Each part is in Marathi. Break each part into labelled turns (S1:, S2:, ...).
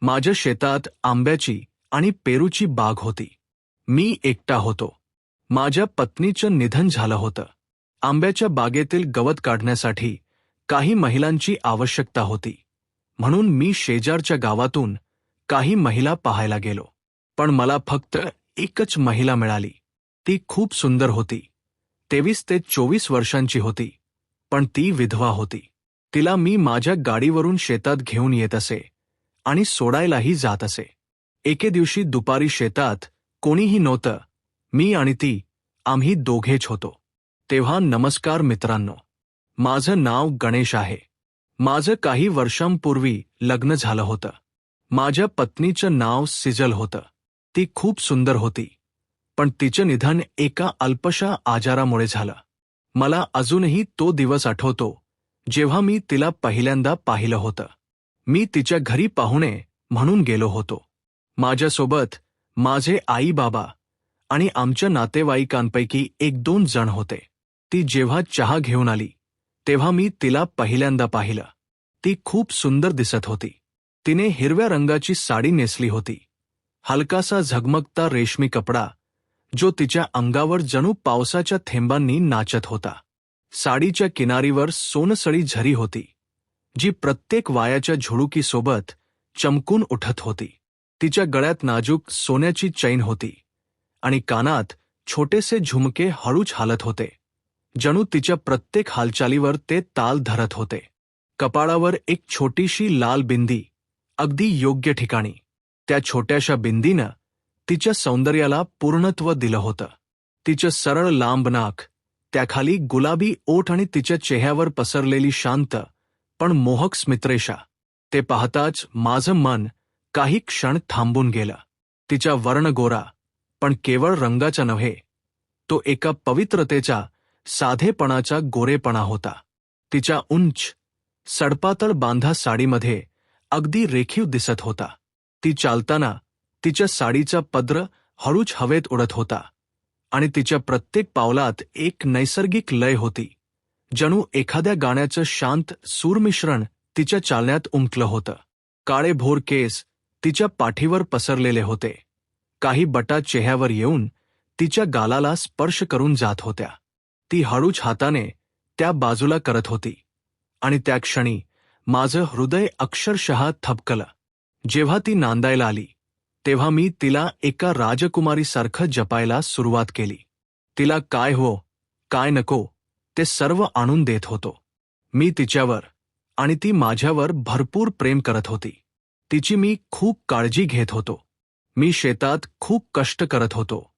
S1: माझ्या शेतात आंब्याची आणि पेरूची बाग होती. मी एकटा होतो. माझ्या पत्नीचं निधन झालं होतं. आंब्याच्या बागेतील गवत काढण्यासाठी काही महिलांची आवश्यकता होती. म्हणून मी शेजारच्या गावातून काही महिला पाहायला गेलो. पण मला फक्त एकच महिला मिळाली. ती खूप सुंदर होती. तेवीस ते चोवीस वर्षांची होती. पण ती विधवा होती. तिला मी माझ्या गाडीवरून शेतात घेऊन येत असे. आणि सोडायलाही जात असे. एके दिवशी दुपारी शेतात कोणीही नव्हतं मी आणि ती आम्ही दोघेच होतो. तेव्हा नमस्कार मित्रांनो माझं नाव गणेश आहे. माझं काही वर्षांपूर्वी लग्न झालं होतं. माझ्या पत्नीचं नाव सिजल होतं. ती खूप सुंदर होती. पण तिचं निधन एका अल्पशा आजारामुळे झालं. मला अजूनही तो दिवस आठवतो जेव्हा मी तिला पहिल्यांदा पाहिलं होतं. मी तिच्या घरी पाहुणे म्हणून गेलो होतो. माझ्यासोबत माझे आई बाबा आणि आमच्या नातेवाईकांपैकी एक दोन जण होते. ती जेव्हा चहा घेऊन आली तेव्हा मी तिला पहिल्यांदा पाहिलं. ती खूप सुंदर दिसत होती. तिने हिरव्या रंगाची साडी नेसली होती. हलकासा झगमगता रेशमी कपडा जो तिच्या अंगावर जणू पावसाच्या थेंबांनी नाचत होता. साडीच्या किनारीवर सोनसळी झरी होती. जी प्रत्येक वायाच्या झुळुकीसोबत चमकून उठत होती. तिच्या गळ्यात नाजूक सोन्याची चैन होती आणि कानात छोटेसे झुमके हळूच हालत होते. जणू तिच्या प्रत्येक हालचालीवर ते ताल धरत होते. कपाळावर एक छोटीशी लाल बिंदी अगदी योग्य ठिकाणी. त्या छोट्याशा बिंदीनं तिच्या सौंदर्याला पूर्णत्व दिलं होतं. तिचं सरळ लांब नाक त्याखाली गुलाबी ओठ आणि तिच्या चेहऱ्यावर पसरलेली शांत पण मोहक स्मित्रेषा ते पाहताच माझं मन काही क्षण थांबून गेलं. तिच्या वर्ण गोरा पण केवळ रंगाचा नव्हे तो एका पवित्रतेचा साधेपणाचा गोरेपणा होता. तिच्या उंच सडपातळ बांधा साडीमध्ये अगदी रेखीव दिसत होता. ती चालताना तिच्या साडीचा पद्र हळूच हवेत उडत होता आणि तिच्या प्रत्येक पावलात एक नैसर्गिक लय होती. जणू एखाद्या गाण्याचं शांत सूरमिश्रण तिच्या चालण्यात उमटलं होतं. काळे भोर केस तिच्या पाठीवर पसरलेले होते. काही बटा चेहऱ्यावर येऊन तिच्या गालाला स्पर्श करून जात होत्या. ती हळूच हाताने त्या बाजूला करत होती. आणि त्या क्षणी माझं हृदय अक्षरशः थपकलं. जेव्हा ती नांदायला आली तेव्हा मी तिला एका राजकुमारीसारखं जपायला सुरुवात केली. तिला काय हो काय नको ते सर्व आणून देत होतो. मी तिच्यावर आणि ती माझ्यावर भरपूर प्रेम करत होती. तिची मी खूप काळजी घेत होतो. मी शेतात खूप कष्ट करत होतो.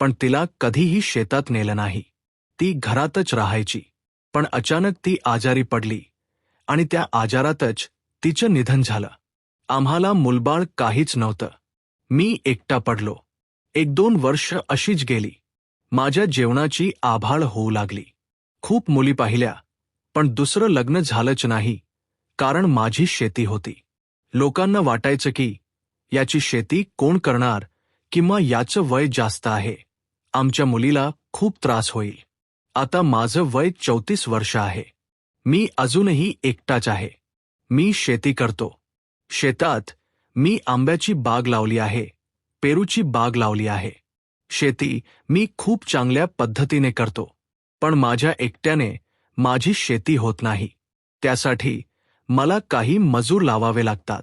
S1: पण तिला कधीही शेतात नेलं नाही. ती घरातच राहायची. पण अचानक ती आजारी पडली आणि त्या आजारातच तिचं निधन झालं. आम्हाला मुलबाळ काहीच नव्हतं. मी एकटा पडलो. एक दोन वर्ष अशीच गेली. माझ्या जेवणाची आभाळ होऊ लागली. खूप मुली पाहिल्या पण दुसरं लग्न झालंच नाही कारण माझी शेती होती. लोकांना वाटायचं की याची शेती कोण करणार किंवा याचं वय जास्त आहे. आमच्या मुलीला खूप त्रास होईल. आता माझं वय चौतीस वर्ष आहे. मी अजूनही एकटाच आहे. मी शेती करतो. शेतात मी आंब्याची बाग लावली आहे पेरूची बाग लावली आहे. शेती मी खूप चांगल्या पद्धतीने करतो. पण माझ्या एकट्याने माझी शेती होत नाही. त्यासाठी मला काही मजूर लावावे लागतात.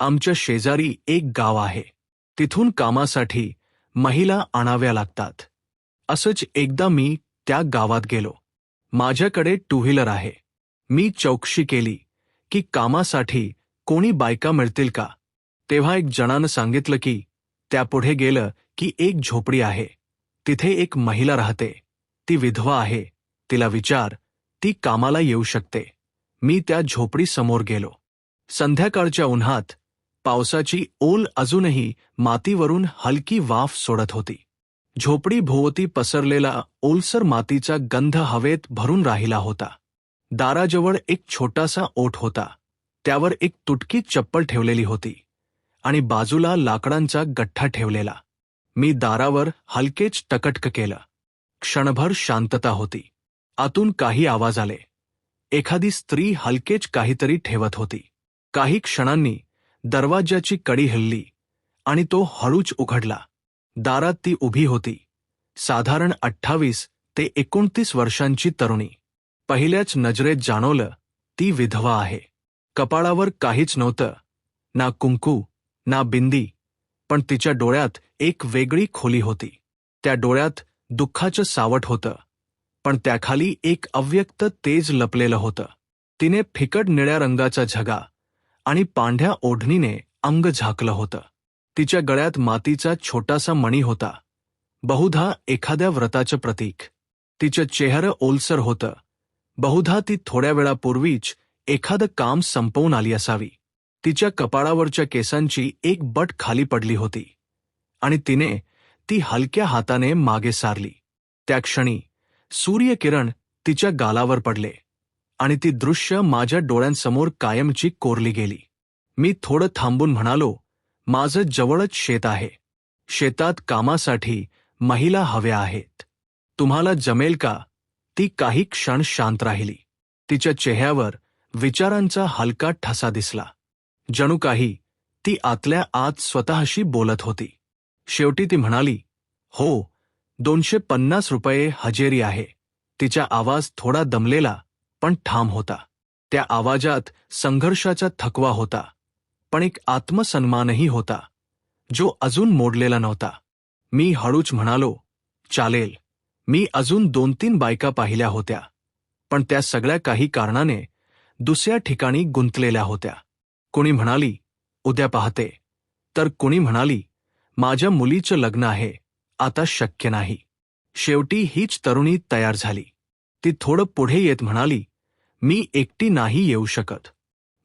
S1: आमच्या शेजारी एक गाव आहे. तिथून कामासाठी महिला आणाव्या लागतात. असंच एकदा मी त्या गावात गेलो. माझ्याकडे टू व्हीलर आहे. मी चौकशी केली की कामासाठी कोणी बायका मिळतील का? तेव्हा एक जणानं सांगितलं की त्यापुढे गेलं की एक झोपडी आहे. तिथे एक महिला राहते. ती विधवा आहे. तिला विचार ती कामाला येऊ शकते. मी त्या झोपडी समोर गेलो. संध्याकाळच्या उन्हात पावसाची ओल अजूनही मातीवरून हलकी वाफ सोडत होती. झोपडी भोवती पसरलेला ओलसर मातीचा गंध हवेत भरून राहिला होता. दाराजवळ एक छोटासा ओठ होता. त्यावर एक तुटकी चप्पल ठेवलेली होती आणि बाजूला लाकडांचा गठ्ठा ठेवलेला. मी दारावर हलकेच टकटक केलं. क्षणभर शांतता होती. आतून काही आवाज आले. एखादी स्त्री हलकेच काहीतरी ठेवत होती. काही क्षणांनी दरवाज्याची कडी हल्ली आणि तो हळूच उघडला. दारात ती उभी होती. साधारण अठ्ठावीस ते एकोणतीस वर्षांची तरुणी. पहिल्याच नजरेत जाणवलं ती विधवा आहे. कपाळावर काहीच नव्हतं. ना कुंकू ना बिंदी पण तिच्या डोळ्यात एक वेगळी खोली होती. त्या डोळ्यात दुःखाचं सावट होतं. पण त्याखाली एक अव्यक्त तेज लपलेलं होतं. तिने फिकट निळ्या रंगाचा झगा आणि पांढ्या ओढणीने अंग झाकलं होतं. तिच्या गळ्यात मातीचा छोटासा मणी होता. बहुधा एखाद्या व्रताचं प्रतीक. तिचं चेहरं ओलसर होतं. बहुधा ती थोड्या वेळापूर्वीच एखादं काम संपवून आली असावी. तिच्या कपाळावरच्या केसांची एक बट खाली पडली होती. आणि तिने ती हलक्या हाताने मागे सारली. त्या क्षणी सूर्यकिरण तिच्या गालावर पडले आणि ती दृश्य माझ्या डोळ्यांसमोर कायमची कोरली गेली. मी थोडं थांबून म्हणालो माझं जवळच शेत आहे. शेतात कामासाठी महिला हव्या आहेत. तुम्हाला जमेल का? ती काही क्षण शांत राहिली. तिच्या चेहऱ्यावर विचारांचा हलका ठसा दिसला. जणू काही ती आतल्या आत स्वतःशी बोलत होती. शेवटी ती म्हणाली हो दोनशे पन्नास रुपये हजेरी आहे. तिचा आवाज थोडा दमलेला पण ठाम होता. त्या आवाजात संघर्षाचा थकवा होता पण एक आत्मसन्मानही होता जो अजून मोडलेला नव्हता. मी हळूच म्हणालो चालेल. मी अजून दोन तीन बायका पाहिल्या होत्या पण त्या सगळ्या काही कारणाने दुसऱ्या ठिकाणी गुंतलेल्या होत्या. कुणी म्हणाली उद्या पाहते. तर कुणी म्हणाली माझ्या मुलीचं लग्न आहे. आता शक्य नाही. शेवटी हीच तरुणी तयार झाली. ती थोडं पुढे येत म्हणाली मी एकटी नाही येऊ शकत.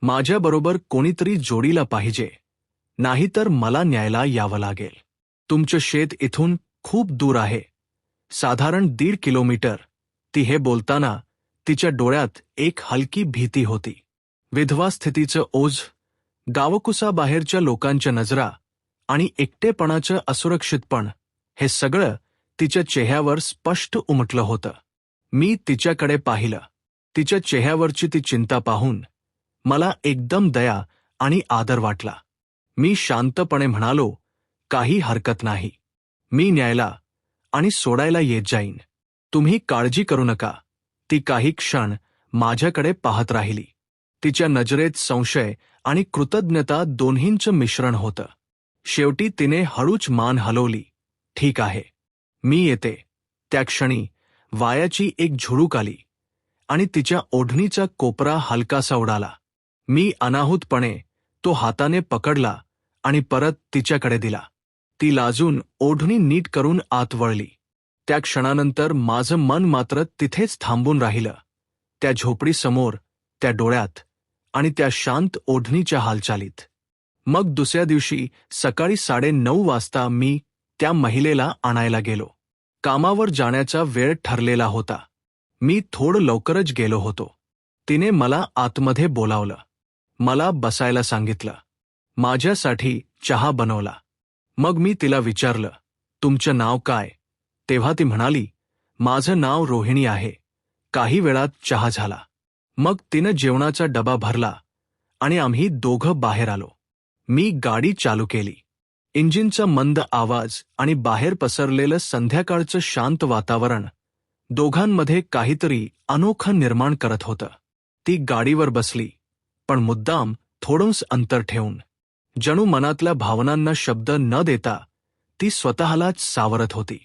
S1: माझ्याबरोबर कोणीतरी जोडीला पाहिजे. नाहीतर मला न्यायला यावं लागेल. तुमचं शेत इथून खूप दूर आहे. साधारण दीड किलोमीटर. ती हे बोलताना तिच्या डोळ्यात एक हलकी भीती होती. विधवा स्थितीचं ओझ गावकुसाबाहेरच्या लोकांच्या नजरा आणि एकटेपणाचं असुरक्षितपण हे सगळं तिच्या चेहऱ्यावर स्पष्ट उमटलं होतं. मी तिच्याकडे पाहिलं. तिच्या चेहऱ्यावरची ती चिंता पाहून मला एकदम दया आणि आदर वाटला. मी शांतपणे म्हणालो काही हरकत नाही. मी न्यायला आणि सोडायला येत जाईन. तुम्ही काळजी करू नका. ती काही क्षण माझ्याकडे पाहत राहिली. तिच्या नजरेत संशय आणि कृतज्ञता दोन्हींचं मिश्रण होतं. शेवटी तिने हळूच मान हलवली. ठीक आहे. मी येते. त्या क्षणी वायाची एक झुळूक आली आणि तिच्या ओढणीचा कोपरा हलकासा उडाला. मी अनाहूतपणे तो हाताने पकडला आणि परत तिच्याकडे दिला. ती लाजून ओढणी नीट करून आत वळली. त्या क्षणानंतर माझं मन मात्र तिथेच थांबून राहिलं. त्या झोपडीसमोर त्या डोळ्यात आणि त्या शांत ओढणीच्या हालचालीत. मग दुसऱ्या दिवशी सकाळी साडे नऊ वाजता मी त्या महिलेला आणायला गेलो. कामावर जाण्याचा वेळ ठरलेला होता. मी थोडं लवकरच गेलो होतो. तिने मला आतमध्ये बोलावलं. मला बसायला सांगितलं. माझ्यासाठी चहा बनवला. मग मी तिला विचारलं तुमचं नाव काय? तेव्हा ती म्हणाली माझं नाव रोहिणी आहे. काही वेळात चहा झाला. मग तिनं जेवणाचा डबा भरला आणि आम्ही दोघं बाहेर आलो. मी गाडी चालू केली. इंजिनचा मंद आवाज आणि बाहेर पसरलेलं संध्याकाळचं शांत वातावरण दोघांमध्ये काहीतरी अनोखं निर्माण करत होतं. ती गाडीवर बसली पण मुद्दाम थोडंस अंतर ठेवून. जणू मनातल्या भावनांना शब्द न देता ती स्वतःलाच सावरत होती.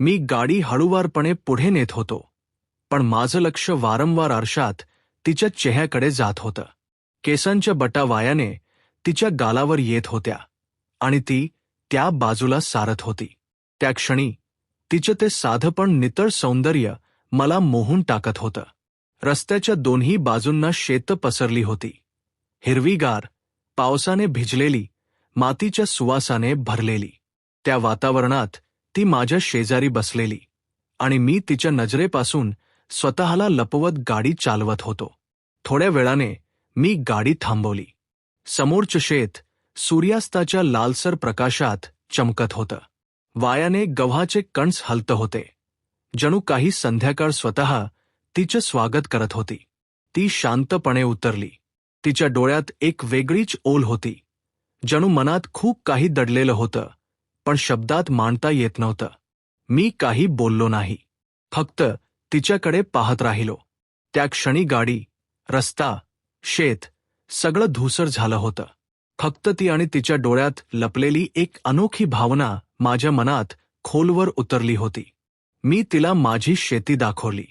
S1: मी गाडी हळूवारपणे पुढे नेत होतो पण माझं लक्ष वारंवार आरशात तिच्या चेहऱ्याकडे जात होतं. केसांच्या बटा वायाने तिच्या गालावर येत होत्या आणि ती त्या बाजूला सारत होती. त्या क्षणी तिचं ते साधं पण नितळ सौंदर्य मला मोहून टाकत होतं. रस्त्याच्या दोन्ही बाजूंना शेत पसरली होती. हिरवीगार पावसाने भिजलेली मातीच्या सुवासाने भरलेली. त्या वातावरणात ती माझ्या शेजारी बसलेली आणि मी तिच्या नजरेपासून स्वतःला लपवत गाडी चालवत होतो. थोड्या वेळाने मी गाडी थांबवली. समोरचं शेत सूर्यास्ताच्या लालसर प्रकाशात चमकत होतं. वायाने गव्हाचे कणस हलत होते. जणू काही संध्याकाळ स्वतः तिचं स्वागत करत होती. ती शांतपणे उतरली. तिच्या डोळ्यात एक वेगळीच ओल होती. जणू मनात खूप काही दडलेलं होतं पण शब्दात मांडता येत नव्हतं. मी काही बोललो नाही. फक्त तिच्याकडे पाहत राहिलो. त्या क्षणी गाडी रस्ता शेत सगळं धूसर झालं होतं. फक्त ती आणि तिच्या डोळ्यात लपलेली एक अनोखी भावना माझ्या मनात खोलवर उतरली होती. मी तिला माझी शेती दाखवली.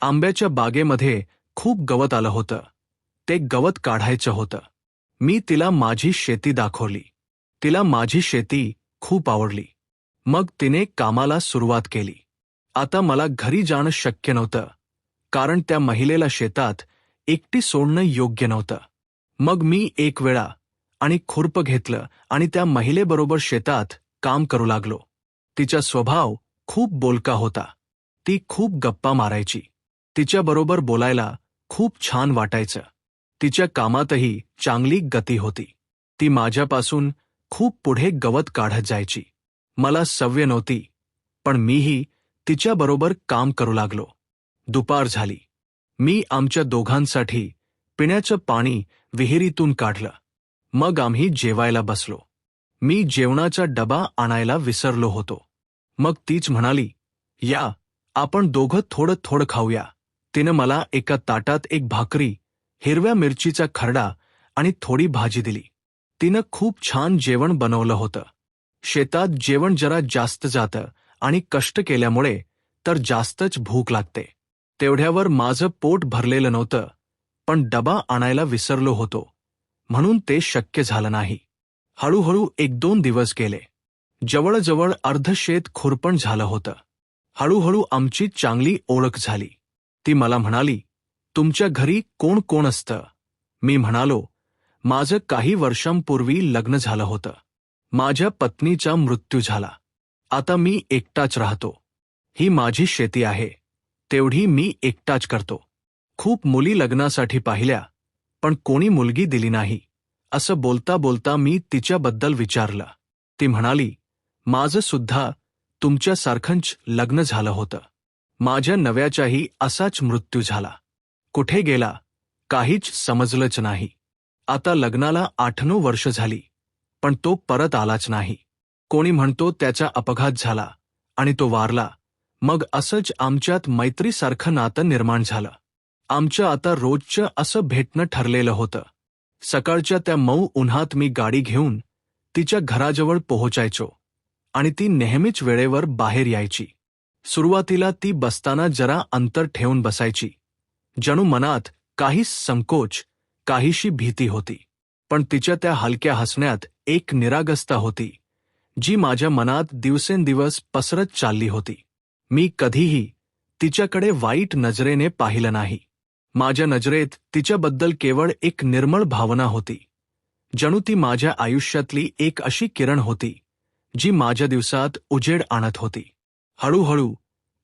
S1: आंब्याच्या बागेमध्ये खूप गवत आलं होतं. ते गवत काढायचं होतं. मी तिला माझी शेती दाखवली. तिला माझी शेती खूप आवडली. मग तिने कामाला सुरुवात केली. आता मला घरी जाणं शक्य नव्हतं. कारण त्या महिलेला शेतात एकटी सोडणं योग्य नव्हतं. मग मी एक वेळा आणि खुरप घेतलं आणि त्या महिलेबरोबर शेतात काम करू लागलो. तिचा स्वभाव खूप बोलका होता. ती खूप गप्पा मारायची. तिच्याबरोबर बोलायला खूप छान वाटायचं. तिच्या कामातही चांगली गती होती. ती माझ्यापासून खूप पुढे गवत काढत जायची. मला सव्य नव्हती पण मीही तिच्याबरोबर काम करू लागलो. दुपार झाली. मी आमच्या दोघांसाठी पिण्याचं पाणी विहिरीतून काढलं. मग आम्ही जेवायला बसलो. मी जेवणाचा डबा आणायला विसरलो होतो. मग तीच म्हणाली या आपण दोघं थोडं थोडं खाऊया. तिनं मला एका ताटात एक भाकरी हिरव्या मिरचीचा खरडा आणि थोडी भाजी दिली. तिनं खूप छान जेवण बनवलं होतं. शेतात जेवण जरा जास्त जातं आणि कष्ट केल्यामुळे तर जास्तच भूक लागते. तेवढ्यावर माझं पोट भरलेलं नव्हतं. पण डबा आणायला विसरलो होतो. म्हणून ते शक्य झालं नाही. हळूहळू एक दोन दिवस गेले. जवळजवळ अर्ध शेत खुरपण झालं होतं. हळूहळू आमची चांगली ओळख झाली. ती मला म्हणाली तुमच्या घरी कोण कोण असतं? मी म्हणालो माझं काही वर्षांपूर्वी लग्न झालं होतं. माझ्या पत्नीचा मृत्यू झाला. आता मी एकटाच राहतो. ही माझी शेती आहे. तेवढी मी एकटाच करतो. खूप मुली लग्नासाठी पाहिल्या पण कोणी मुलगी दिली नाही. असं बोलता बोलता मी तिच्याबद्दल विचारलं. ती म्हणाली माझं सुद्धा तुमच्यासारखंच लग्न झालं होतं. माझ्या नव्याचाही असाच मृत्यू झाला. कुठे गेला काहीच समजलंच नाही. आता लग्नाला आठ नऊ वर्ष झाली पण तो परत आलाच नाही. कोणी म्हणतो त्याचा अपघात झाला आणि तो वारला. मग असंच आमच्यात मैत्रीसारखं नातं निर्माण झालं. आमचं आता रोजचं असं भेटणं ठरलेलं होतं. सकाळच्या त्या मऊ उन्हात मी गाडी घेऊन तिच्या घराजवळ पोहोचायचो आणि ती नेहमीच वेळेवर बाहेर यायची. सुरुवातीला ती बसताना जरा अंतर ठेवून बसायची. जणू मनात काही संकोच काहीशी भीती होती. पण तिच्या त्या हलक्या हसण्यात एक निरागस्ता होती जी माझ्या मनात दिवसेंदिवस पसरत चालली होती. मी कधीही तिच्याकडे वाईट नजरेने पाहिलं नाही. माझ्या नजरेत तिच्याबद्दल केवळ एक निर्मळ भावना होती. जणू ती माझ्या आयुष्यातली एक अशी किरण होती जी माझ्या दिवसात उजेड आणत होती. हळूहळू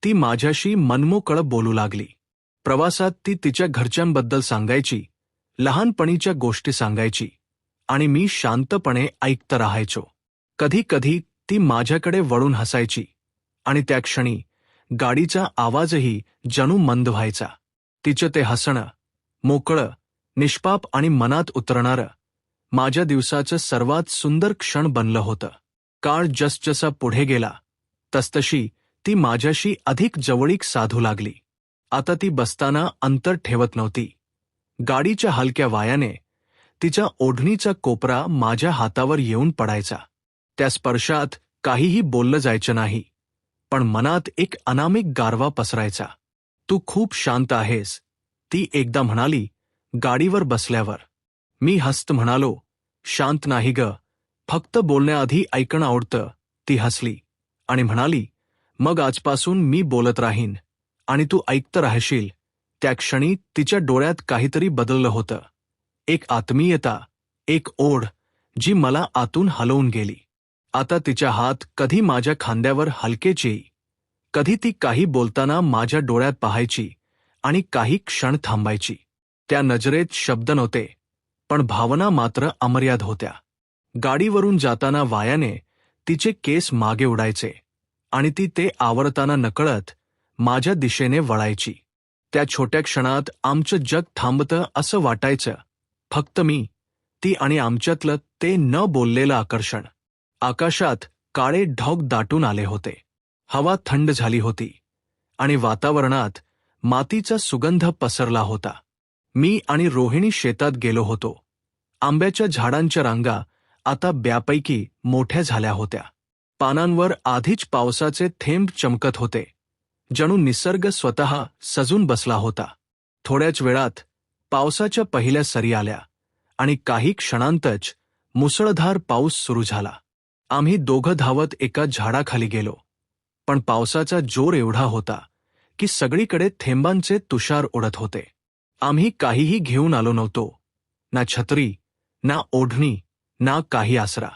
S1: ती माझ्याशी मनमोकळ बोलू लागली. प्रवासात ती तिच्या घरच्यांबद्दल सांगायची लहानपणीच्या गोष्टी सांगायची आणि मी शांतपणे ऐकत राहायचो. कधी कधी ती माझ्याकडे वळून हसायची आणि त्या क्षणी गाडीचा आवाजही जणू मंद व्हायचा. तिचं ते हसणं मोकळं निष्पाप आणि मनात उतरणारं माझ्या दिवसाचं सर्वात सुंदर क्षण बनलं होतं. काळ जसजसा पुढे गेला तसतशी ती माझ्याशी अधिक जवळीक साधू लागली. आता ती बसताना अंतर ठेवत नव्हती. गाडीच्या हलक्या वायाने तिच्या ओढणीचा कोपरा माझ्या हातावर येऊन पडायचा. त्या स्पर्शात काहीही बोललं जायचं नाही पण मनात एक अनामिक गारवा पसरायचा. तू खूप शांत आहेस. ती एकदा म्हणाली गाडीवर बसल्यावर. मी हस्त म्हणालो शांत नाही ग. फक्त बोलण्याआधी ऐकणं आवडतं. ती हसली आणि म्हणाली मग आजपासून मी बोलत राहीन. आणि तू ऐकत राहशील. त्या क्षणी तिच्या डोळ्यात काहीतरी बदललं होतं. एक आत्मीयता एक ओढ जी मला आतून हलवून गेली. आता तिच्या हात कधी माझ्या खांद्यावर हलकेच येई. कधी ती काही बोलताना माझ्या डोळ्यात पाहायची आणि काही क्षण थांबायची. त्या नजरेत शब्द नव्हते पण भावना मात्र अमर्याद होत्या. गाडीवरून जाताना वायाने तिचे केस मागे उडायचे आणि ती ते आवरताना नकळत माझ्या दिशेने वळायची. त्या छोट्या क्षणात आमचं जग थांबतं असं वाटायचं. फक्त मी ती आणि आमच्यातलं ते न बोललेलं आकर्षण. आकाशात काळे ढग दाटून आले होते. हवा थंड झाली होती आणि वातावरणात मातीचा सुगंध पसरला होता. मी आणि रोहिणी शेतात गेलो होतो. आंब्याच्या झाडांच्या रांगा आता ब्यापैकी मोठ्या झाल्या होत्या. पानांवर आधीच पावसाचे थेंब चमकत होते. जणू निसर्ग स्वतः सजून बसला होता. थोड्याच वेळात पावसाच्या पहिल्या सरी आल्या आणि काही क्षणांतच मुसळधार पाऊस सुरू झाला. आम्ही दोघं धावत एका झाडाखाली गेलो. पण पावसाचा जोर एवढा होता की सगळीकडे थेंबांचे तुषार ओढत होते. आम्ही काहीही घेऊन आलो नव्हतो. ना छत्री ना ओढणी ना काही आसरा.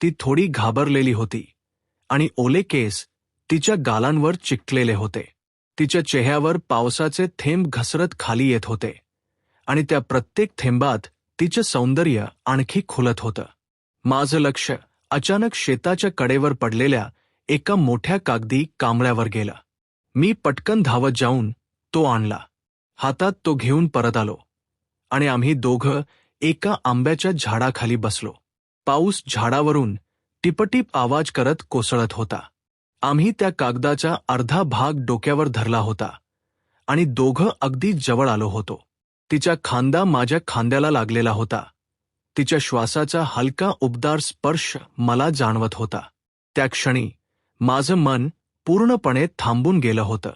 S1: ती थोडी घाबरलेली होती आणि ओले केस तिच्या गालांवर चिकटलेले होते. तिच्या चेहऱ्यावर पावसाचे थेंब घसरत खाली येत होते आणि त्या प्रत्येक थेंबात तिचं सौंदर्य आणखी खुलत होतं. माझं लक्ष अचानक शेताच्या कडेवर पडलेल्या एका मोठ्या कागदी कांबळ्यावर गेला. मी पटकन धावत जाऊन तो आणला. हातात तो घेऊन परत आलो. आणि आम्ही दोघं एका आंब्याच्या झाडाखाली बसलो. पाऊस झाडावरून टिपटिप आवाज करत कोसळत होता. आम्ही त्या कागदाचा अर्धा भाग डोक्यावर धरला होता. आणि दोघं अगदी जवळ आलो होतो. तिचा खांदा माझ्या खांद्याला लागलेला होता. तिच्या श्वासाचा हलका उबदार स्पर्श मला जाणवत होता. त्या क्षणी माझं मन पूर्णपणे थांबून गेलं होतं.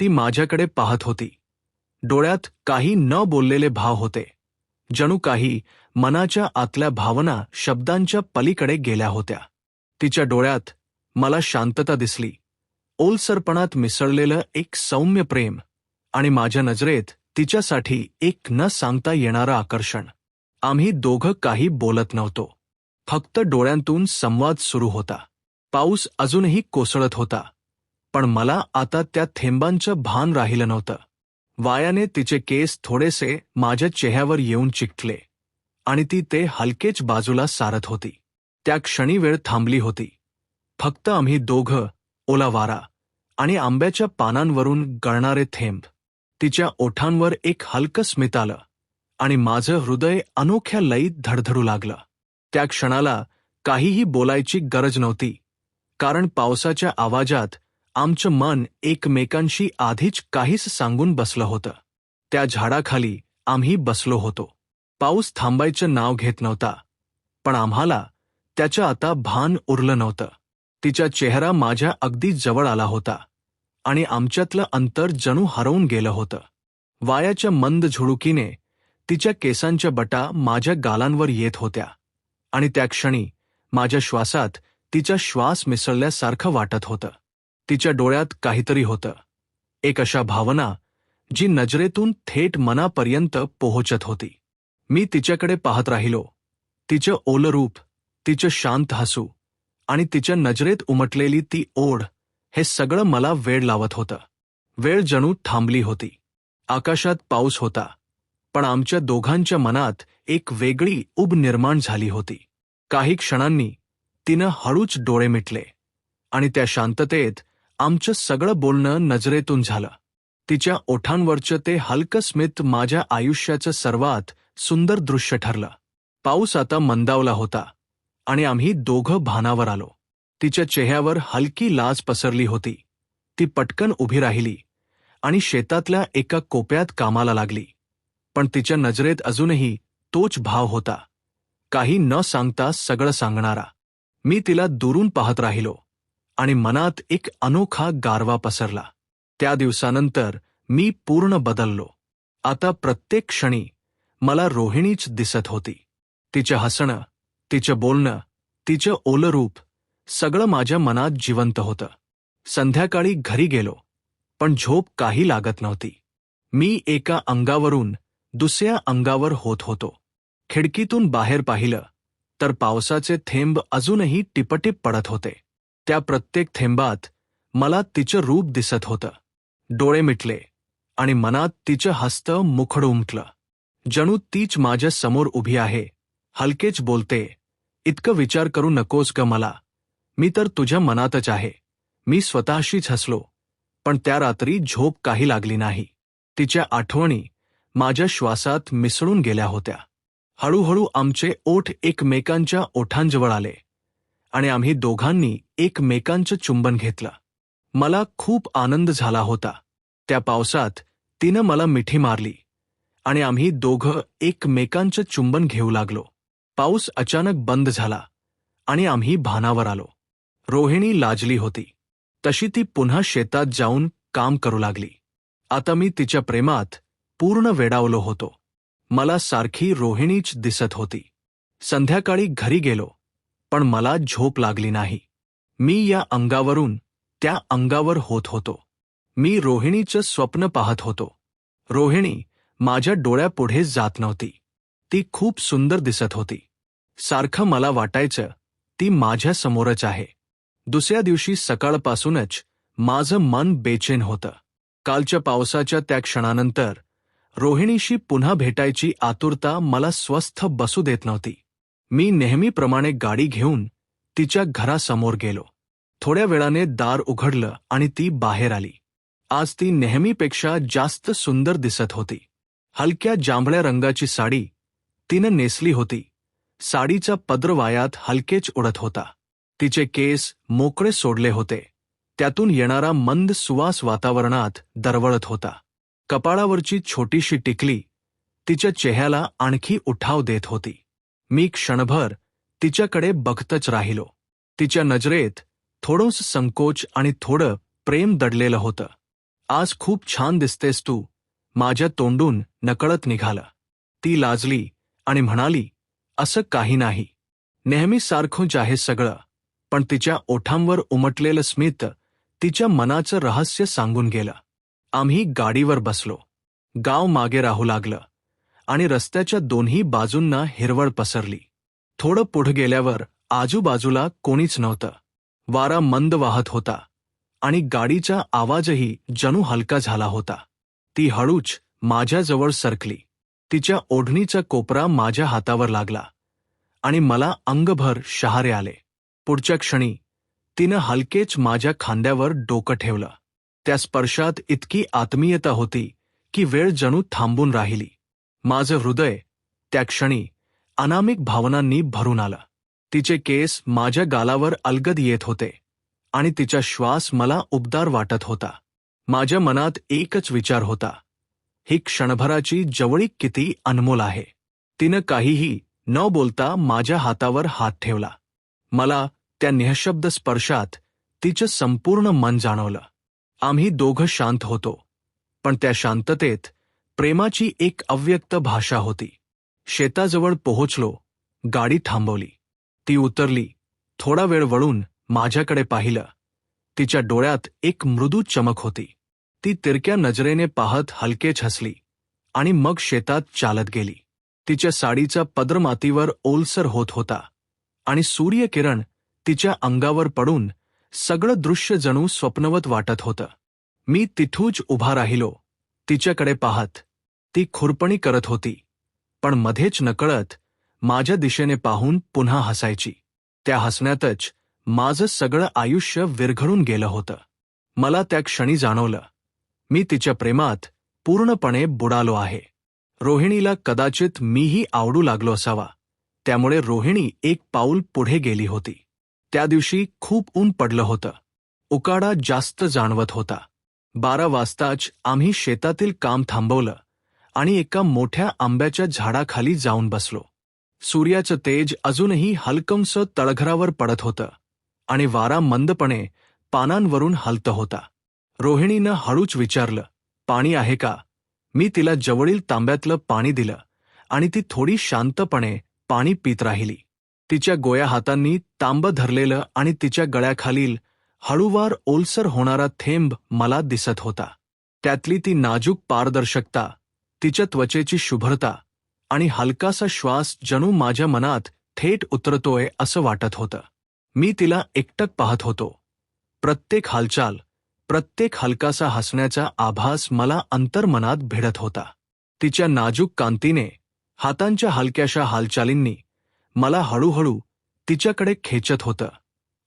S1: ती माझ्याकडे पाहत होती. डोळ्यात काही न बोललेले भाव होते. जणू काही मनाच्या आतल्या भावना शब्दांच्या पलीकडे गेल्या होत्या. तिच्या डोळ्यात मला शांतता दिसली. ओलसरपणात मिसळलेलं एक सौम्य प्रेम आणि माझ्या नजरेत तिच्यासाठी एक न सांगता येणारं आकर्षण. आम्ही दोघं काही बोलत नव्हतो. फक्त डोळ्यांतून संवाद सुरू होता. पाऊस अजूनही कोसळत होता. पण मला आता त्या थेंबांचं भान राहिलं नव्हतं. वायाने तिचे केस थोडेसे माझ्या चेहऱ्यावर येऊन चिकटले. आणि ती ते हलकेच बाजूला सारत होती. त्या क्षणी वेळ थांबली होती. फक्त आम्ही दोघं ओला वारा आणि आंब्याच्या पानांवरून गळणारे थेंब. तिच्या ओठांवर एक हलकं स्मित आलं. आणि माझं हृदय अनोख्या लयीत धडधडू लागलं. त्या क्षणाला काहीही बोलायची गरज नव्हती. कारण पावसाच्या आवाजात आमचं मन एकमेकांशी आधीच काहीच सांगून बसलं होतं. त्या झाडाखाली आम्ही बसलो होतो. पाऊस थांबायचं नाव घेत नव्हता. पण आम्हाला त्याचं आता भान उरलं नव्हतं. तिचा चेहरा माझ्या अगदी जवळ आला होता आणि आमच्यातलं अंतर जणू हरवून गेलं होतं. वायाच्या मंद झुळुकीने तिच्या केसांच्या बटा माझ्या गालांवर येत होत्या आणि त्या क्षणी माझ्या श्वासात तिचा श्वास मिसळल्यासारखं वाटत होतं. तिच्या डोळ्यात काहीतरी होतं. एक अशा भावना जी नजरेतून थेट मनापर्यंत पोहोचत होती. मी तिच्याकडे पाहत राहिलो. तिचं ओलरूप तिचं शांत हसू आणि तिच्या नजरेत उमटलेली ती ओढ हे सगळं मला वेळ लावत होतं. वेळ जणू थांबली होती. आकाशात पाऊस होता पण आमच्या दोघांच्या मनात एक वेगळी उब निर्माण झाली होती. काही क्षणांनी तिनं हळूच डोळे मिटले आणि त्या शांततेत आमचं सगळं बोलणं नजरेतून झालं. तिच्या ओठांवरचं ते हलकं स्मित माझ्या आयुष्याचं सर्वात सुंदर दृश्य ठरलं. पाऊस आता मंदावला होता आणि आम्ही दोघं भानावर आलो. तिच्या चेहऱ्यावर हलकी लाज पसरली होती. ती पटकन उभी राहिली आणि शेतातल्या एका कोप्यात कामाला लागली. पण तिच्या नजरेत अजूनही तोच भाव होता. काही न सांगता सगळं सांगणारा. मी तिला दुरून पाहत राहिलो आणि मनात एक अनोखा गारवा पसरला. त्या दिवसानंतर मी पूर्ण बदललो. आता प्रत्येक क्षणी मला रोहिणीच दिसत होती. तिचं हसणं तिचं बोलणं तिचं ओलरूप सगळं माझ्या मनात जिवंत होतं. संध्याकाळी घरी गेलो पण झोप काही लागत नव्हती. मी एका अंगावरून दुसऱ्या अंगावर होत होतो. खिडकीतून बाहेर पाहिलं तर पावसाचे थेंब अजूनही टिपटिप पडत होते. त्या प्रत्येक थेंबात मला तिचं रूप दिसत होतं. डोळे मिटले आणि मनात तिचं हस्त मुखड उमटलं. जणू तीच माझ्यासमोर उभी आहे. हलकेच बोलते इतकं विचार करू नकोस ग मला. मी तर तुझ्या मनातच आहे. मी स्वतःशीच हसलो. पण त्या रात्री झोप काही लागली नाही. तिच्या आठवणी माझ्या श्वासात मिसळून गेल्या होत्या. हळूहळू आमचे ओठ एकमेकांच्या ओठांजवळ आले आणि आम्ही दोघांनी एकमेकांचं चुंबन घेतलं. मला खूप आनंद झाला होता. त्या पावसात तिनं मला मिठी मारली आणि आम्ही दोघं एकमेकांचं चुंबन घेऊ लागलो. पाऊस अचानक बंद झाला आणि आम्ही भानावर आलो. रोहिणी लाजली होती. तशी ती पुन्हा शेतात जाऊन काम करू लागली. आता मी तिच्या प्रेमात पूर्ण वेडावलो होतो. मला सारखी रोहिणीच दिसत होती. संध्याकाळी घरी गेलो पण मला झोप लागली नाही. मी या अंगावरून त्या अंगावर होत होतो. मी रोहिणीचं स्वप्न पाहत होतो. रोहिणी माझ्या डोळ्यापुढे जात नव्हती. ती खूप सुंदर दिसत होती. सारखं मला वाटायचं ती माझ्या समोरच आहे. दुसऱ्या दिवशी सकाळपासूनच माझं मन बेचैन होतं. कालच्या पावसाच्या त्या क्षणानंतर रोहिणीशी पुन्हा भेटायची आतुरता मला स्वस्थ बसू देत नव्हती. मी नेहमीप्रमाणे गाडी घेऊन तिच्या घरासमोर गेलो. थोड्या वेळाने दार उघडलं आणि ती बाहेर आली. आज ती नेहमीपेक्षा जास्त सुंदर दिसत होती. हलक्या जांभळ्या रंगाची साडी तिनं नेसली होती. साडीचा पद्रवायात हलकेच उडत होता. तिचे केस मोकळे सोडले होते. त्यातून येणारा मंद सुवास वातावरणात दरवळत होता. कपाळावरची छोटीशी टिकली तिच्या चेहऱ्याला आणखी उठाव देत होती. मी क्षणभर तिच्याकडे बघतच राहिलो. तिच्या नजरेत थोडंस संकोच आणि थोडं प्रेम दडलेलं होतं. आज खूप छान दिसतेस तू. माझ्या तोंडून नकळत निघालं. ती लाजली आणि म्हणाली असं काही नाही. नेहमी सारखंच आहे सगळं. पण तिच्या ओठांवर उमटलेलं स्मित तिच्या मनाचं रहस्य सांगून गेलं. आम्ही गाडीवर बसलो. गाव मागे राहू लागलं आणि रस्त्याच्या दोन्ही बाजूंना हिरवळ पसरली. थोडं पुढं गेल्यावर आजूबाजूला कोणीच नव्हतं. वारा मंद वाहत होता आणि गाडीचा आवाजही जणू हलका झाला होता. ती हळूच माझ्याजवळ सरकली. तिच्या ओढणीचा कोपरा माझ्या हातावर लागला आणि मला अंगभर शहारे आले. पुढच्या क्षणी तिनं हलकेच माझ्या खांद्यावर डोकं ठेवलं. त्या स्पर्शात इतकी आत्मीयता होती की वेळ जणू थांबून राहिली. माझं हृदय त्या क्षणी अनामिक भावनांनी भरून आलं. तिचे केस माझ्या गालावर अलगद येत होते आणि तिचा श्वास मला उबदार वाटत होता. माझ्या मनात एकच विचार होता. ही क्षणभराची जवळीक किती अनमोल आहे. तिनं काहीही न बोलता माझ्या हातावर हात ठेवला. मला त्या निःशब्द स्पर्शात तिचं संपूर्ण मन जाणवलं. आम्ही दोघं शांत होतो पण त्या शांततेत प्रेमाची एक अव्यक्त भाषा होती. शेताजवळ पोहोचलो गाडी थांबवली. ती उतरली थोडा वेळ वळून माझ्याकडे पाहिलं. तिच्या डोळ्यात एक मृदू चमक होती. ती तिरक्या नजरेने पाहत हलकेच हसली आणि मग शेतात चालत गेली. तिच्या साडीचा पदर मातीवर ओलसर होत होता आणि सूर्यकिरण तिच्या अंगावर पडून सगळं दृश्य जणू स्वप्नवत वाटत होतं. मी तिथूच उभा राहिलो. तिच्याकडे पाहत ती खुरपणी करत होती. पण मध्येच नकळत माझ्या दिशेने पाहून पुन्हा हसायची. त्या हसण्यातच माझं सगळं आयुष्य विरघळून गेलं होतं. मला त्या क्षणी जाणवलं. मी तिच्या प्रेमात पूर्णपणे बुडालो आहे. रोहिणीला कदाचित मीही आवडू लागलो असावा. त्यामुळे रोहिणी एक पाऊल पुढे गेली होती. त्या दिवशी खूप ऊन पडलं होतं. उकाडा जास्त जाणवत होता. बारा वाजताच आम्ही शेतातील काम थांबवलं आणि एका मोठ्या आंब्याच्या झाडाखाली जाऊन बसलो. सूर्याचं तेज अजूनही हलकंस तळघरावर पडत होतं आणि वारा मंदपणे पानांवरून हलत होता. रोहिणीनं हळूच विचारलं पाणी आहे का? मी तिला जवळील तांब्यातलं पाणी दिलं आणि ती थोडी शांतपणे पाणी पित राहिली. तिच्या गोया हातांनी तांब धरलेलं आणि तिच्या गळ्याखालील हळूवार ओलसर होणारा थेंब मला दिसत होता. त्यातली ती नाजूक पारदर्शकता तिच्या त्वचेची शुभ्रता आणि हलकासा श्वास जणू माझ्या मनात थेट उतरतोय असं वाटत होतं. मी तिला एकटक पाहत होतो. प्रत्येक हालचाल प्रत्येक हलकासा हसण्याचा आभास मला अंतर्मनात भिडत होता. तिच्या नाजूक कांतीने हातांच्या हलक्याशा हालचालींनी मला हळूहळू तिच्याकडे खेचत होतं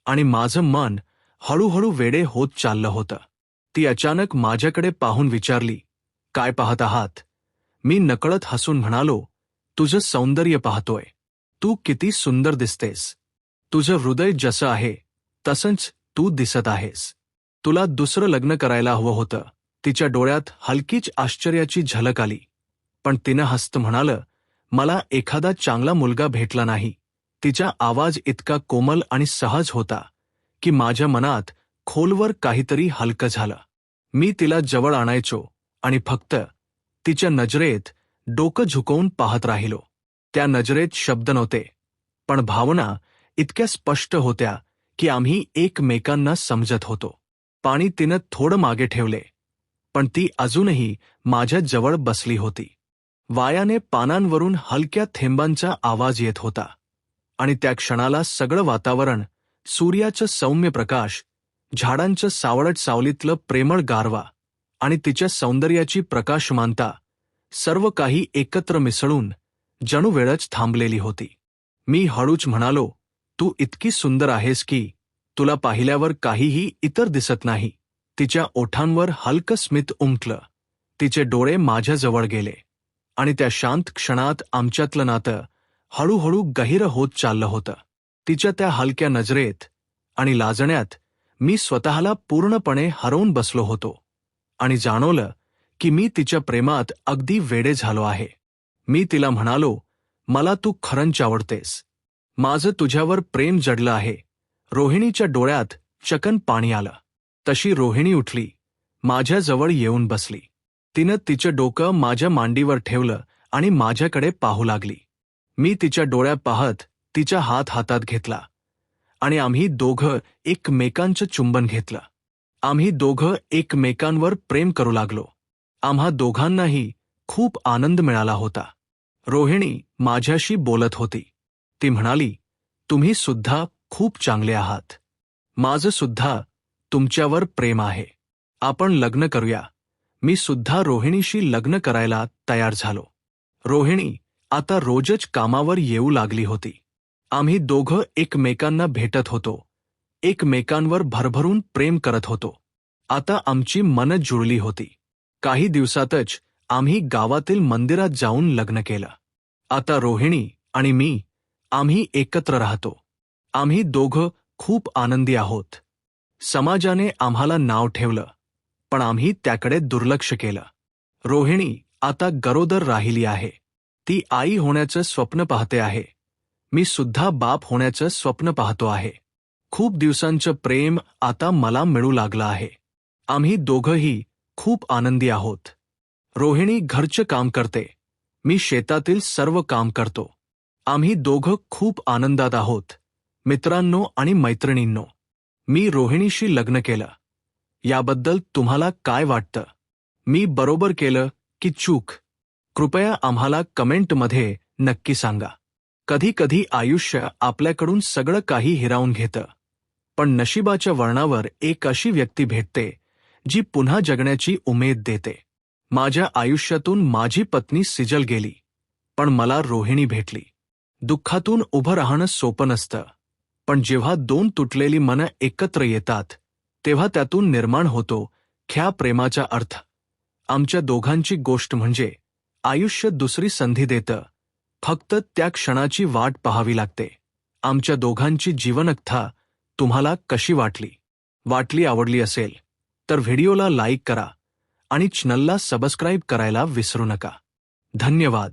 S1: आणि माझं मन हळूहळू वेडे होत चाललं होतं. ती अचानक माझ्याकडे पाहून विचारली काय पाहत आहात? मी नकळत हसून म्हणालो तुझं सौंदर्य पाहतोय. तू किती सुंदर दिसतेस. तुझं हृदय जसं आहे तसंच तू दिसत आहेस. तुला दुसरं लग्न करायला हवं होतं. तिच्या डोळ्यात हलकीच आश्चर्याची झलक आली. पण तिनं हस्त म्हणालं मला एखादा चांगला मुलगा भेटला नाही. तिचा आवाज इतका कोमल आणि सहज होता की माझ्या मनात खोलवर काहीतरी हलकं झालं. मी तिला जवळ आणायचो आणि फक्त तिच्या नजरेत डोकं झुकवून पाहत राहिलो. त्या नजरेत शब्द नव्हते पण भावना इतक्या स्पष्ट होत्या की आम्ही एकमेकांना समजत होतो. पाणी तिनं थोडं मागे ठेवले पण ती अजूनही माझ्या जवळ बसली होती. वायाने पानांवरून हलक्या थेंबांचा आवाज येत होता आणि त्या क्षणाला सगळं वातावरण सूर्याचं सौम्य प्रकाश झाडांचं सावळट सावलीतलं प्रेमळ गारवा आणि तिच्या सौंदर्याची प्रकाशमानता सर्व काही एकत्र मिसळून जणू वेळच थांबलेली होती. मी हळूच म्हणालो तू इतकी सुंदर आहेस की तुला पाहिल्यावर काहीही इतर दिसत नाही. तिच्या ओठांवर हलकं स्मित उमटलं. तिचे डोळे माझ्याजवळ गेले. आणि त्या शांत क्षणात आमच्यातलं नातं हळूहळू गहिर होत चाललं होतं. तिच्या त्या हलक्या नजरेत आणि लाजण्यात मी स्वतःला पूर्णपणे हरवून बसलो होतो आणि जाणवलं की मी तिच्या प्रेमात अगदी वेडे झालो आहे. मी तिला म्हणालो मला तू खरंच आवडतेस. माझं तुझ्यावर प्रेम जडलं आहे. रोहिणीच्या डोळ्यात चकन पाणी आलं. तशी रोहिणी उठली. माझ्याजवळ येऊन बसली. तिनं तिचं डोकं माझ्या मांडीवर ठेवलं आणि माझ्याकडे पाहू लागली. मी तिच्या डोळ्या पाहत तिचा हात हातात घेतला आणि आम्ही दोघं एकमेकांचं चुंबन घेतलं. आम्ही दोघं एकमेकांवर प्रेम करू लागलो. आम्हा दोघांनाही खूप आनंद मिळाला होता. रोहिणी माझ्याशी बोलत होती. ती म्हणाली तुम्ही सुद्धा खूप चांगले आहात. माझं सुद्धा तुमच्यावर प्रेम आहे. आपण लग्न करूया. मी सुद्धा रोहिणीशी लग्न करायला तयार झालो. रोहिणी आता रोजच कामावर येऊ लागली होती. आम्ही दोघं एकमेकांना भेटत होतो. एकमेकांवर भरभरून प्रेम करत होतो. आता आमची मन जुळली होती. काही दिवसातच आम्ही गावातील मंदिरात जाऊन लग्न केलं. आता रोहिणी आणि मी आम्ही एकत्र राहतो. आम्ही दोघं खूप आनंदी आहोत. समाजाने आम्हाला नाव ठेवलं. पण आम्ही त्याकडे दुर्लक्ष केलं. रोहिणी आता गरोदर राहिली आहे. ती आई होण्याचं स्वप्न पाहते आहे. मी सुद्धा बाप होण्याचं स्वप्न पाहतो आहे. खूप दिवसांचं प्रेम आता मला मिळू लागलं आहे. आम्ही दोघंही खूप आनंदी आहोत. रोहिणी घरचं काम करते. मी शेतातील सर्व काम करतो. आम्ही दोघं खूप आनंदात आहोत. मित्रांनो आणि मैत्रिणींनो. मी रोहिणीशी लग्न केलं. याबद्दल तुम्हाला काय वाटतं? मी बरोबर केलं की चूक? कृपया आम्हाला कमेंटमध्ये नक्की सांगा. कधी कधी आयुष्य आपल्याकडून सगळं काही हिरावून घेतं. पण नशिबाच्या वर्णावर एक अशी व्यक्ती भेटते जी पुन्हा जगण्याची उमेद देते. माझ्या आयुष्यातून माझी पत्नी सिजल गेली पण मला रोहिणी भेटली. दुःखातून उभं राहणं सोपं नसतं. पण जेव्हा दोन तुटलेली मनं एकत्र येतात तेव्हा त्यातून निर्माण होतो ख्या प्रेमाचा अर्थ. आमच्या दोघांची गोष्ट म्हणजे आयुष्य दुसरी संधी देतं. फक्त त्या क्षणाची वाट पाहावी लागते. आमच्या दोघांची जीवनकथा तुम्हाला कशी वाटली? वाटली आवडली असेल तर व्हिडिओला लाईक करा आणि चॅनलला सबस्क्राईब करायला विसरू नका. धन्यवाद.